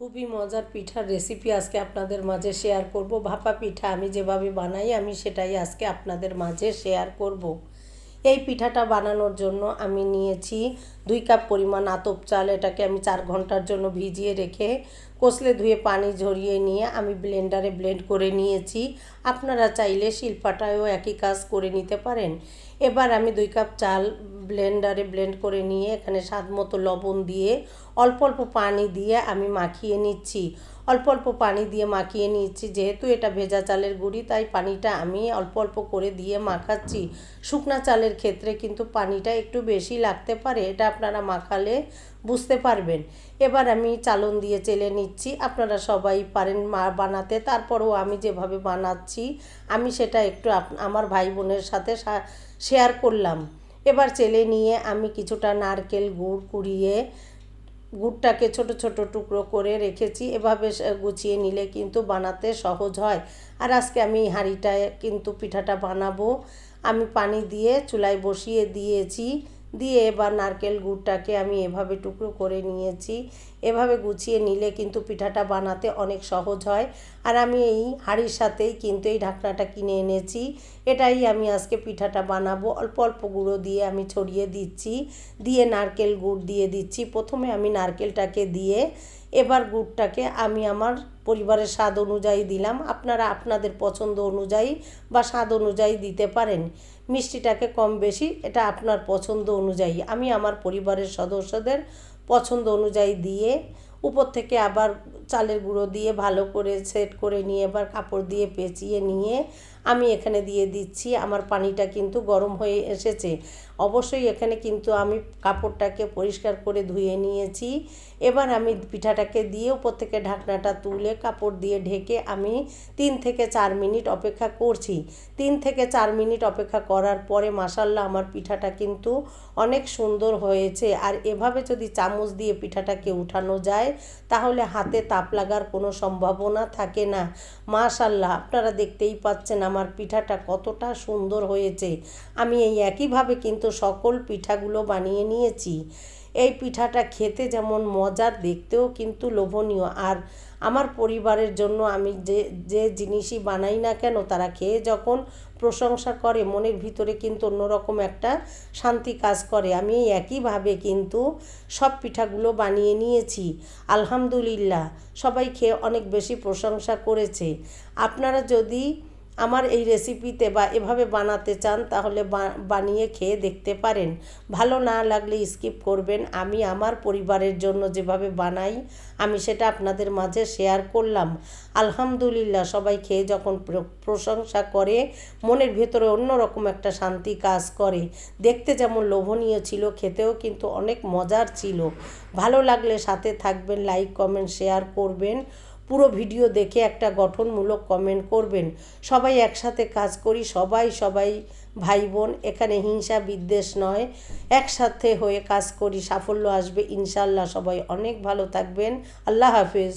খুবই মজার পিঠার রেসিপি আজকে আপনাদের মাঝে শেয়ার করব। ভাপা পিঠা আমি যেভাবে বানাই, আমি সেটাই আজকে আপনাদের মাঝে শেয়ার করব। এই পিঠাটা বানানোর জন্য আমি নিয়েছি দুই কাপ পরিমাণ আতপ চাল, এটাকে আমি চার ঘণ্টার জন্য ভিজিয়ে রেখে কষলে ধুয়ে পানি ঝরিয়ে নিয়ে আমি ব্লেন্ডারে ব্লেন্ড করে নিয়েছি। আপনারা চাইলে শিল্পাটায়ও একই কাজ করে নিতে পারেন। এবার আমি দুই কাপ চাল ব্লেন্ডারে ব্লেন্ড করে নিয়ে এখানে স্বাদ মতো লবণ দিয়ে অল্প অল্প পানি দিয়ে আমি মাখিয়ে নিচ্ছি। অল্প অল্প পানি দিয়ে মাখিয়ে নিচ্ছি। যেহেতু এটা ভেজা চালের গুঁড়ি, তাই পানিটা আমি অল্প অল্প করে দিয়ে মাখাচ্ছি। শুকনা চালের ক্ষেত্রে কিন্তু পানিটা একটু বেশি লাগতে পারে, এটা আপনারা মাখালে বুঝতে পারবেন। এবার আমি চালন দিয়ে চেলে নিচ্ছি। আপনারা সবাই পারেন মা বানাতে। তারপরেও আমি যেভাবে বানাচ্ছি, আমি সেটা একটু আমার ভাই বোনের সাথে শেয়ার করলাম। এবার চেলে নিয়ে আমি কিছুটা নারকেল গুড় কুড়িয়ে, গুড়টাকে ছোট ছোট টুকরো করে রেখেছি। এভাবে গুছিয়ে নিলে কিন্তু বানাতে সহজ হয়। আর আজকে আমি হাঁড়িটায় কিন্তু পিঠাটা বানাবো। আমি পানি দিয়ে চুলায় বসিয়ে দিয়েছি। দিয়ে এবার নারকেল গুড়টাকে আমি এভাবে টুকরো করে নিয়েছি। এভাবে গুছিয়ে নিলে কিন্তু পিঠাটা বানাতে অনেক সহজ হয়। আর আমি এই হাঁড়ির সাথেই কিন্তু এই ঢাকনাটা কিনে এনেছি। এটাই আমি আজকে পিঠাটা বানাবো। অল্প অল্প গুঁড়ো দিয়ে আমি ছড়িয়ে দিচ্ছি। দিয়ে নারকেল গুড় দিয়ে দিচ্ছি। প্রথমে আমি নারকেলটাকে দিয়ে এবার গুড়টাকে আমি আমার পরিবারের স্বাদ অনুযায়ী দিলাম। আপনারা আপনাদের পছন্দ অনুযায়ী বা স্বাদ অনুযায়ী দিতে পারেন। মিষ্টিটাকে কম বেশি, এটা আপনার পছন্দ অনুযায়ী। আমি আমার পরিবারের সদস্যদের পছন্দ অনুযায়ী দিয়ে উপর থেকে আবার চালের গুঁড়ো দিয়ে ভালো করে সেট করে নিয়ে, এবার কাপড় দিয়ে পেঁচিয়ে নিয়ে আমি এখানে দিয়ে দিচ্ছি, আমার পানিটা কিন্তু গরম হয়ে এসেছে। অবশ্যই এখানে কিন্তু আমি কাপড়টাকে পরিষ্কার করে ধুয়ে নিয়েছি। এবার আমি পিঠাটাকে দিয়ে উপর থেকে ঢাকনাটা তুলে কাপড় দিয়ে ঢেকে আমি তিন থেকে চার মিনিট অপেক্ষা করছি। তিন থেকে চার মিনিট অপেক্ষা করার পরে মাসাল্লাহ আমার পিঠাটা কিন্তু অনেক সুন্দর হয়েছে। আর এভাবে যদি চামচ দিয়ে পিঠাটাকে উঠানো যায়, তাহলে হাতে তাপ লাগার কোনো সম্ভাবনা থাকে না। মাশাল্লাহ আপনারা দেখতেই পাচ্ছেন আমার পিঠাটা কতটা সুন্দর হয়েছে। আমি এই একইভাবে কিন্তু সকল পিঠাগুলো বানিয়ে নিয়েছি। এই পিঠাটা খেতে যেমন মজার, দেখতেও কিন্তু লোভনীয়। আর আমার পরিবারের জন্য আমি যে যে জিনিসই বানাই না কেন, তারা খেয়ে যখন প্রশংসা করে, মনের ভিতরে কিন্তু অন্যরকম একটা শান্তি কাজ করে। আমি একইভাবে কিন্তু সব পিঠাগুলো বানিয়ে নিয়েছি। আলহামদুলিল্লাহ, সবাই খেয়ে অনেক বেশি প্রশংসা করেছে। আপনারা যদি আমার এই রেসিপিতে বা এভাবে বানাতে চান, তাহলে বানিয়ে খেয়ে দেখতে পারেন। ভালো না লাগলে স্কিপ করবেন। আমি আমার পরিবারের জন্য যেভাবে বানাই, আমি সেটা আপনাদের মাঝে শেয়ার করলাম। আলহামদুলিল্লাহ, সবাই খেয়ে যখন প্রশংসা করে, মনের ভেতরে অন্যরকম একটা শান্তি কাজ করে। দেখতে যেমন লোভনীয় ছিল, খেতেও কিন্তু অনেক মজার ছিল। ভালো লাগলে সাথে থাকবেন লাইক কমেন্ট শেয়ার করবেন। পুরো ভিডিও দেখে একটা গঠনমূলক কমেন্ট করবেন। সবাই একসাথে কাজ করি, সবাই সবাই ভাই বোন, এখানে হিংসা বিদ্বেষ নয়। একসাথে হয়ে কাজ করি, সাফল্য আসবে ইনশাল্লাহ সবাই অনেক ভালো থাকবেন। আল্লাহ হাফিজ।